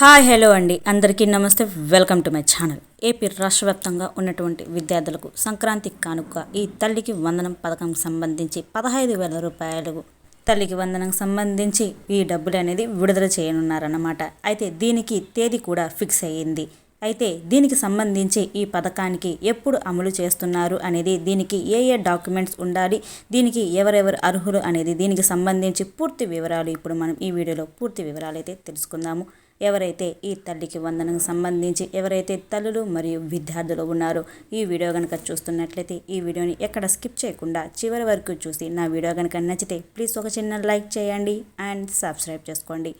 Hi hello అండి. అందరికీ నమస్తే. Welcome to my channel. AP రాష్ట్ర వ్యాప్తంగా ఉన్నటువంటి విద్యార్థులకు సంక్రాంతి కానుక ఈ తల్లికి వందనం పథకం సంబంధించి పదహైదు వేల రూపాయలు. తల్లికి వందనం సంబంధించి ఈ డబ్బులు అనేది విడుదల చేయనున్నారన్నమాట. అయితే దీనికి తేదీ కూడా ఫిక్స్ అయ్యింది. అయితే దీనికి సంబంధించి ఈ పథకానికి ఎప్పుడు అమలు చేస్తున్నారు అనేది దీనికి ఏ ఏ డాక్యుమెంట్స్ ఉండాలి దీనికి ఎవరెవరు అర్హులు అనేది దీనికి సంబంధించి పూర్తి వివరాలు ఇప్పుడు మనం ఈ వీడియోలో పూర్తి వివరాలు అయితే తెలుసుకుందాము. ఎవరైతే ఈ తల్లికి వందనకు సంబంధించి ఎవరైతే తల్లులు మరియు విద్యార్థులు ఉన్నారో ఈ వీడియో కనుక చూస్తున్నట్లయితే ఈ వీడియోని ఎక్కడ స్కిప్ చేయకుండా చివరి వరకు చూసి నా వీడియో కనుక నచ్చితే ప్లీజ్ ఒక చిన్న లైక్ చేయండి అండ్ సబ్స్క్రైబ్ చేసుకోండి.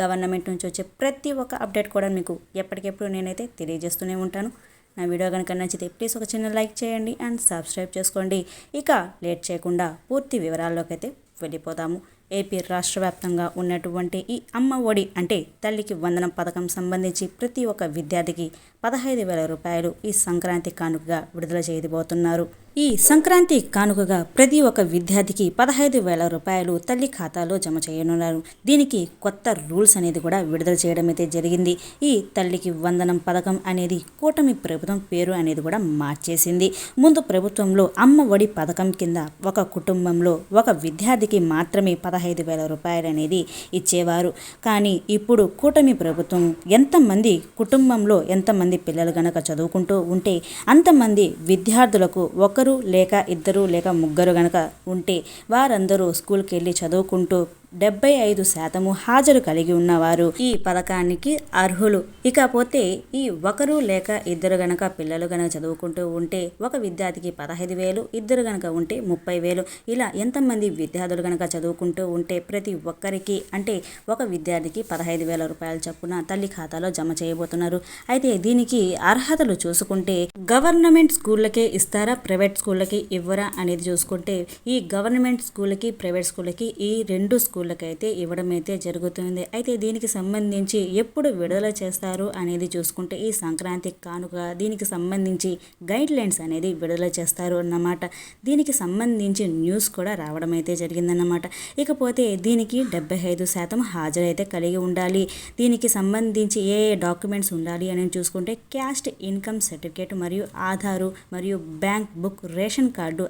గవర్నమెంట్ నుంచి వచ్చే ప్రతి ఒక్క అప్డేట్ కూడా మీకు ఎప్పటికెప్పుడు నేనైతే తెలియజేస్తూనే ఉంటాను. నా వీడియో కనుక నచ్చితే ప్లీజ్ ఒక చిన్న లైక్ చేయండి అండ్ సబ్స్క్రైబ్ చేసుకోండి. ఇక లేట్ చేయకుండా పూర్తి వివరాల్లోకి అయితే వెళ్ళిపోతాము. ఏపీ రాష్ట్ర వ్యాప్తంగా ఉన్నటువంటి ఈ అమ్మ ఒడి అంటే తల్లికి వందనం పథకం సంబంధించి ప్రతి ఒక్క విద్యార్థికి పదహైదు వేల రూపాయలు ఈ సంక్రాంతి కానుకగా విడుదల చేయబోతున్నారు. ఈ సంక్రాంతి కానుకగా ప్రతి ఒక్క విద్యార్థికి పదహైదు వేల రూపాయలు తల్లి ఖాతాలో జమ చేయనున్నారు. దీనికి కొత్త రూల్స్ అనేది కూడా విడుదల చేయడం అయితే జరిగింది. ఈ తల్లికి వందనం పథకం అనేది కూటమి ప్రభుత్వం పేరు అనేది కూడా మార్చేసింది. ముందు ప్రభుత్వంలో అమ్మ ఒడి పథకం కింద ఒక కుటుంబంలో ఒక విద్యార్థికి మాత్రమే పదహైదు వేల రూపాయలు అనేది ఇచ్చేవారు. కానీ ఇప్పుడు కూటమి ప్రభుత్వం ఎంతమంది కుటుంబంలో ఎంతమంది పిల్లలు గనక చదువుకుంటూ ఉంటే అంతమంది విద్యార్థులకు ఒక ఒకరు లేక ఇద్దరు లేక ముగ్గురు గనక ఉంటే వారందరూ స్కూల్కి వెళ్ళి చదువుకుంటూ డెబ్బై ఐదు శాతము హాజరు కలిగి ఉన్నవారు ఈ పథకానికి అర్హులు. ఇకపోతే ఈ ఒకరు లేక ఇద్దరు గనక పిల్లలు గనక చదువుకుంటూ ఉంటే ఒక విద్యార్థికి పదహైదు వేలు ఇద్దరు గనక ఉంటే ముప్పై వేలు. ఇలా ఎంతమంది విద్యార్థులు గనక చదువుకుంటూ ఉంటే ప్రతి ఒక్కరికి అంటే ఒక విద్యార్థికి పదహైదు వేల రూపాయల చొప్పున తల్లి ఖాతాలో జమ చేయబోతున్నారు. అయితే దీనికి అర్హతలు చూసుకుంటే గవర్నమెంట్ స్కూళ్ళకే ఇస్తారా ప్రైవేట్ స్కూళ్ళకి ఇవ్వరా అనేది చూసుకుంటే ఈ గవర్నమెంట్ స్కూళ్ళకి ప్రైవేట్ స్కూళ్ళకి ఈ రెండు స్కూల్ స్కూళ్ళకైతే ఇవ్వడం అయితే జరుగుతుంది. అయితే దీనికి సంబంధించి ఎప్పుడు విడుదల చేస్తారు అనేది చూసుకుంటే ఈ సంక్రాంతి కానుక దీనికి సంబంధించి గైడ్ లైన్స్ అనేది విడుదల చేస్తారు అన్నమాట. దీనికి సంబంధించి న్యూస్ కూడా రావడం అయితే జరిగిందన్నమాట. ఇకపోతే దీనికి డెబ్బై ఐదు శాతం హాజరైతే కలిగి ఉండాలి. దీనికి సంబంధించి ఏ ఏ డాక్యుమెంట్స్ ఉండాలి అని చూసుకుంటే క్యాస్ట్ ఇన్కమ్ సర్టిఫికేట్ మరియు ఆధారు మరియు బ్యాంక్ బుక్ రేషన్ కార్డు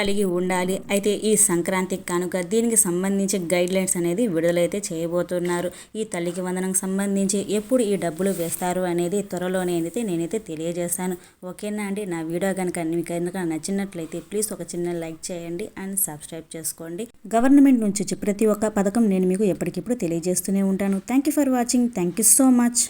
కలిగి ఉండాలి. అయితే ఈ సంక్రాంతి కనుక దీనికి సంబంధించి గైడ్ లైన్స్ అనేది విడుదలైతే చేయబోతున్నారు. ఈ తల్లికి వందనం సంబంధించి ఎప్పుడు ఈ డబ్బులు వేస్తారు అనేది త్వరలోనే అయితే నేనైతే తెలియజేస్తాను. ఓకేనా అండి? నా వీడియో కనుక మీకు కనుక నచ్చినట్లయితే ప్లీజ్ ఒక చిన్న లైక్ చేయండి అండ్ సబ్స్క్రైబ్ చేసుకోండి. గవర్నమెంట్ నుంచి ప్రతి ఒక్క పథకం నేను మీకు ఎప్పటికిప్పుడు తెలియజేస్తూనే ఉంటాను. Thank you for watching thank you so much